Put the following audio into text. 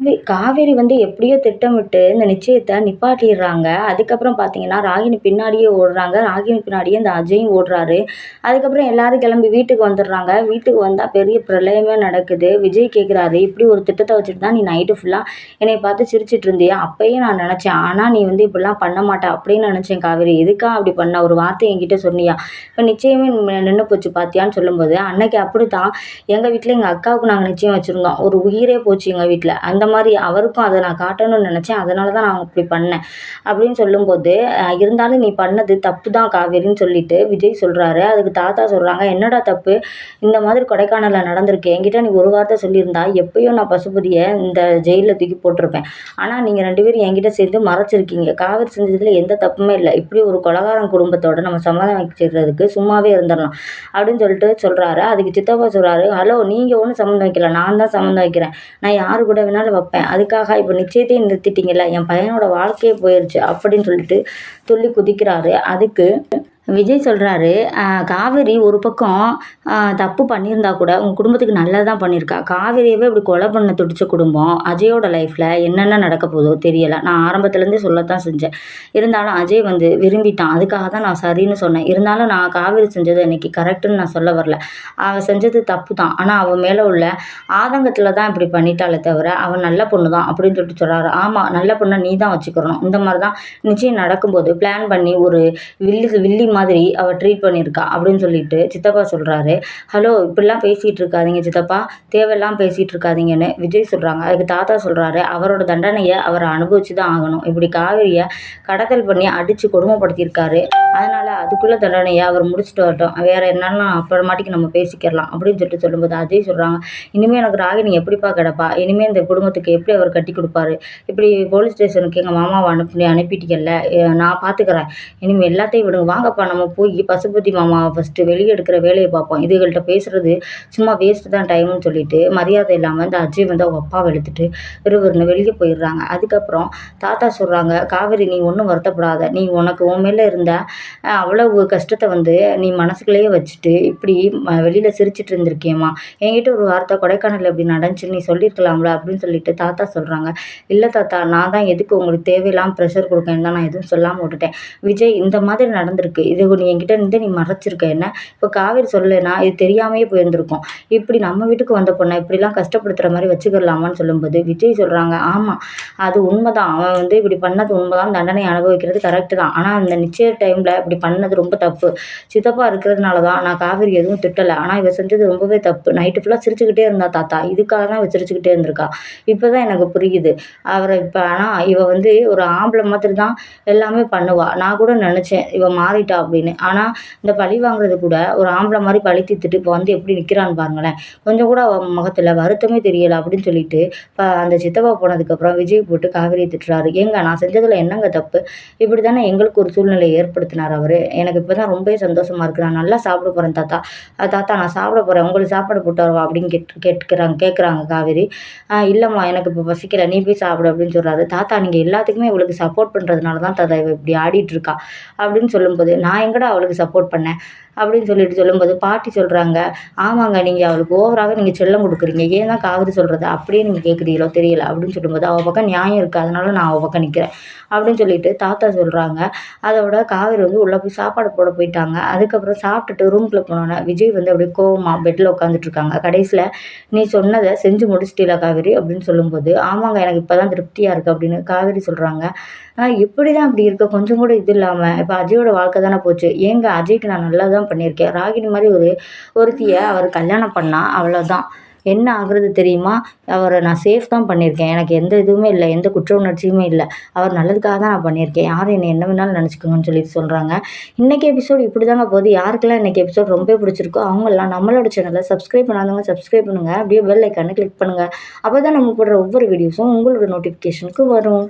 வே- காவேரி வந்து எப்படியோ திட்டமிட்டு இந்த நிச்சயத்தை நிப்பாட்டிடுறாங்க. அதுக்கப்புறம் பார்த்தீங்கன்னா ராகினி பின்னாடியே ஓடுறாங்க. ராகினி பின்னாடியே இந்த அஜயும் ஓடுறாரு. அதுக்கப்புறம் எல்லாரும் கிளம்பி வீட்டுக்கு வந்துடுறாங்க. வீட்டுக்கு வந்தால் பெரிய பிரளயமே நடக்குது. விஜய் கேட்குறாரு இப்படி ஒரு திட்டத்தை வச்சுட்டு தான் நீ நைட்டு ஃபுல்லாக என்னை பார்த்து சிரிச்சிட்டு இருந்தியா? அப்பயே நான் நினச்சேன் ஆனால் நீ வந்து இப்படிலாம் பண்ண மாட்டே அப்படின்னு நினச்சேன் காவேரி. எதுக்கா அப்படி பண்ண? ஒரு வார்த்தை என்கிட்ட சொன்னியா? இப்போ நிச்சயமே நின்று போச்சு பார்த்தியான்னு சொல்லும்போது அன்னைக்கு அப்படி தான் எங்கள் வீட்டில் எங்கள் அக்காவுக்கு நாங்கள் நிச்சயம் வச்சுருந்தோம். ஒரு உயிரே போச்சு எங்கள் வீட்டில் அந்த மாதிரி அவருக்கும் அதை நான் காட்டணும்னு நினச்சேன். அதனால தான் நான் அப்படி பண்ணேன். அப்படின்னு சொல்லும்போது இருந்தாலும் நீ பண்ணது தப்பு தான் காவேரின்னு சொல்லிட்டு விஜய் சொல்கிறாரு அதுக்கு தாத்தா சொல்கிறாங்க என்னடா தப்பு? இந்த மாதிரி கொடைக்கானலில் நடந்திருக்கு. என்கிட்ட நீ ஒரு வார்த்தை சொல்லியிருந்தா எப்பயும் நான் பசுபதியை இந்த ஜெயிலில் தூக்கி போட்டிருப்பேன். ஆனால் நீங்கள் ரெண்டு பேரும் என்கிட்ட சேர்ந்து மறைச்சிருக்கீங்க. காவேரி செஞ்சதில் எந்த தப்புமே இல்லை. இப்படி ஒரு கொலகாரம் குடும்பத்தோட நம்ம சமாதானம் வைக்கிறதுக்கு சும்மாவே இருந்துடலாம். அப்படின்னு சொல்லிட்டு சொல்கிறாரு அதுக்கு சித்தப்பா சொல்கிறாரு ஹலோ நீங்கள் ஒன்றும் சம்மந்தம் வைக்கல. நான் தான் சம்மந்தம் வைக்கிறேன். நான் யார் கூட வேணாலும் வைப்பேன். அதுக்காக இப்போ நிச்சயத்தையும் நிறுத்திட்டீங்களா என் பையனோட வாழ்க்கையே போயிடுச்சு அப்படின்னு சொல்லிட்டு துள்ளி குதிக்கிறாரு. அதுக்கு விஜய் சொல்கிறாரு காவேரி ஒரு பக்கம் தப்பு பண்ணியிருந்தா கூட உங்கள் குடும்பத்துக்கு நல்லது தான் பண்ணியிருக்கா. காவேரியவே இப்படி கொலை பண்ண துடிச்ச குடும்பம் அஜயோட லைஃப்பில் என்னென்ன நடக்க போதோ தெரியலை. நான் ஆரம்பத்துலேருந்தே சொல்லத்தான் செஞ்சேன். இருந்தாலும் அஜய் வந்து விரும்பிட்டான். அதுக்காக தான் நான் சரின்னு சொன்னேன். இருந்தாலும் நான் காவேரி செஞ்சது இன்னைக்கு கரெக்டுன்னு நான் சொல்ல வரல. அவள் செஞ்சது தப்பு தான் ஆனால் அவள் மேலே உள்ள ஆதங்கத்தில் தான் இப்படி பண்ணிட்டாலே தவிர அவன் நல்ல பொண்ணு தான் அப்படின்னு சொல்லிட்டு சொல்கிறாரு ஆமாம் நல்ல பொண்ணை நீ தான் வச்சுக்கிறணும் இந்த மாதிரி தான் நிச்சயம் நடக்கும்போது பிளான் பண்ணி ஒரு வில்லு வில்லி மாதிரி அவள் ட்ரீட் பண்ணியிருக்கா அப்படின்னு சொல்லிட்டு சித்தப்பா சொல்கிறாரு ஹலோ இப்படிலாம் பேசிகிட்டு இருக்காதிங்க சித்தப்பா. தேவையெல்லாம் பேசிகிட்டு இருக்காதீங்கன்னு விஜய் சொல்கிறாங்க அதுக்கு தாத்தா சொல்கிறாரு அவரோட தண்டனையை அவரை அனுபவிச்சு தான் ஆகணும். இப்படி காவிரியை கடத்தல் பண்ணி அடித்து கொடுமைப்படுத்தியிருக்காரு. அதனால் அதுக்குள்ளே தண்டனையை அவர் முடிச்சுட்டு வரட்டும். வேறு என்னன்னா அப்புறமாட்டிக்கு நம்ம பேசிக்கிறலாம். அப்படின்னு சொல்லிட்டு சொல்லும்போது அஜய் சொல்கிறாங்க இனிமேல் எனக்கு ராகினி எப்படிப்பா கிடப்பா? இனிமேல் இந்த குடும்பத்துக்கு எப்படி அவர் கட்டி கொடுப்பாரு? இப்படி போலீஸ் ஸ்டேஷனுக்கு எங்கள் மாமாவை அனுப்பி அனுப்பிட்டீங்கல்ல. நான் பார்த்துக்கிறேன் இனிமேல் எல்லாத்தையும் விடுங்க. வாங்கப்பா நம்ம போய் பசுபதி மாமாவை ஃபஸ்ட்டு வெளியே எடுக்கிற வேலையை பார்ப்போம் இதுகள்கிட்ட பேசுகிறது சும்மா வேஸ்ட்டு தான் டைம்னு சொல்லிட்டு மரியாதை இல்லாமல் இந்த அஜய் வந்து அவங்க அப்பாவை எடுத்துட்டு இருவருன்னு வெளியே போயிடுறாங்க. அதுக்கப்புறம் தாத்தா சொல்கிறாங்க காவேரி நீ ஒன்றும் வருத்தப்படாத. நீ உனக்கு உன் மேலே இருந்த அவ்வளவு கஷ்டத்தை வந்து நீ மனசுக்குள்ளேயே வச்சுட்டு இப்படி வெளியில் சிரிச்சிட்டு இருந்திருக்கியம்மா. என்கிட்ட ஒரு வார்த்தை கொடைக்கானல் இப்படி நடந்துச்சுன்னு நீ சொல்லியிருக்கலாம்ல அப்படின்னு சொல்லிட்டு தாத்தா சொல்கிறாங்க இல்லை தாத்தா நான் தான் எதுக்கு உங்களுக்கு தேவையில்லாமல் ப்ரெஷர் கொடுக்கேன்னு தான் நான் எதுவும் சொல்லாமல் விட்டுட்டேன். விஜய் இந்த மாதிரி நடந்திருக்கு. இது நீ என்கிட்ட இருந்து நீ மறைச்சிருக்க. என்ன? இப்போ காவேரி சொல்லலைன்னா இது தெரியாமையே போயிருந்திருக்கும். இப்படி நம்ம வீட்டுக்கு வந்த பொண்ணை இப்படிலாம் கஷ்டப்படுத்துகிற மாதிரி வச்சுக்கிடலாமான்னு சொல்லும்போது விஜய் சொல்கிறாங்க ஆமாம் அது உண்மைதான். அவன் வந்து இப்படி பண்ணது உண்மைதான். தண்டனை அனுபவிக்கிறது கரெக்டு தான். ஆனால் அந்த நிச்சய டைமில் இப்படி பண்ணது ரொம்ப தப்பு. சித்தப்பா இருக்கிறதுனால தான் நான் காவேரி எதுவும் திட்டலை. ஆனால் இவ செஞ்சது ரொம்பவே தப்பு. நைட்டு ஃபுல்லாக சிரிச்சுக்கிட்டே இருந்தா தாத்தா. இதுக்காக தான் இவ சிரிச்சுக்கிட்டே இருந்திருக்கா. இப்போ தான் எனக்கு புரியுது. அவரை இப்போ ஆனால் இவ வந்து ஒரு ஆம்பளை மாதிரி தான் எல்லாமே பண்ணுவா. நான் கூட நினச்சேன். இவ மாறிட்டா அப்படின்னு. ஆனால் இந்த பழி வாங்குறது கூட ஒரு ஆம்பளை மாதிரி பழி தீர்த்துட்டு இப்போ வந்து எப்படி நிற்கிறான்னு பாருங்களேன். கொஞ்சம் கூட முகத்தில் வருத்தமே தெரியலை அப்படின்னு சொல்லிட்டு இப்போ அந்த சித்தப்பா போனதுக்கப்புறம் விஜய் போட்டு காவேரி திட்டுறாரு. ஏங்க நான் செஞ்சதில் என்னங்க தப்பு? இப்படி தானே எங்களுக்கு ஒரு சூழ்நிலையை ஏற்படுத்தினார் அவர். எனக்கு இப்போ தான் ரொம்பவே சந்தோஷமாக இருக்குது நான் நல்லா சாப்பிட போகிறேன் தாத்தா. தாத்தா நான் சாப்பிட போகிறேன் உங்களுக்கு சாப்பாடு போட்டு வருவா அப்படின்னு கேட் கேட்குறாங்க கேட்குறாங்க காவேரி. இல்லைம்மா எனக்கு இப்போ பசிக்கல. நீ போய் சாப்பிடு அப்படின்னு சொல்கிறாரு தாத்தா நீங்கள் எல்லாத்துக்குமே இவளுக்கு சப்போர்ட் பண்ணுறதுனால தான் தாத்தா இவ இப்படி ஆடிட்டுருக்கா அப்படின்னு சொல்லும்போது நான் நான் எங்கடா அவளுக்கு சப்போர்ட் பண்ணேன்? அப்படின்னு சொல்லிட்டு சொல்லும்போது பாட்டி சொல்கிறாங்க ஆமாங்க நீங்கள் அவளுக்கு ஓவராகவே நீங்கள் செல்லம் கொடுக்குறீங்க. ஏன் தான் காவிரி சொல்கிறது அப்படியே நீங்கள் கேட்குறீங்களோ தெரியல. அப்படின்னு சொல்லும்போது அவள் பக்கம் நியாயம் இருக்குது அதனால நான் அவள் பக்கம் நிற்கிறேன் அப்படின்னு சொல்லிட்டு தாத்தா சொல்கிறாங்க அதோட காவேரி வந்து உள்ளே போய் சாப்பாடு போட போயிட்டாங்க. அதுக்கப்புறம் சாப்பிட்டுட்டு ரூம்குள்ளே போனோன்னே விஜய் வந்து அப்படியே கோவமாக பெட்டில் உட்காந்துட்ருக்காங்க கடைசியில் நீ சொன்னதை செஞ்சு முடிச்சிட்டீல காவேரி? அப்படின்னு சொல்லும்போது ஆமாங்க எனக்கு இப்போ தான் திருப்தியாக இருக்குது அப்படின்னு காவேரி சொல்கிறாங்க எப்படி தான் அப்படி இருக்க. கொஞ்சம் கூட இது இல்லாமல் இப்போ அஜயோட வாழ்க்கை தானே போச்சு. ஏங்க அஜய்க்கு நான் நல்லா தான் பண்ணியிருக்கேன். ராகினி மாதிரி ஒரு ஒருத்தியை அவர் கல்யாணம் பண்ணால் அவ்வளோதான் என்ன ஆகுறது தெரியுமா? அவரை நான் சேஃப் தான் பண்ணியிருக்கேன். எனக்கு எந்த இதுவுமே இல்லை எந்த குற்ற உணர்ச்சியுமே இல்லை. அவர் நல்லதுக்காக தான் நான் பண்ணியிருக்கேன். யாரும் என்னை என்ன வேணாலும் நினச்சிக்கோங்கன்னு சொல்லிட்டு சொல்கிறாங்க இன்றைக்கி எபிசோடு இப்படி தாங்க போகுது. யாருக்கெல்லாம் இன்றைக்கி எபிசோட் ரொம்ப பிடிச்சிருக்கோ அவங்கெல்லாம் நம்மளோட சேனலை சப்ஸ்கிரைப் பண்ணாதவங்க சப்ஸ்கிரைப் பண்ணுங்கள் அப்படியே பெல் ஐக்கானு கிளிக் பண்ணுங்கள் அப்போ தான் நம்ம போடுற ஒவ்வொரு வீடியோஸும் உங்களோட நோட்டிஃபிகேஷனுக்கு வரும்.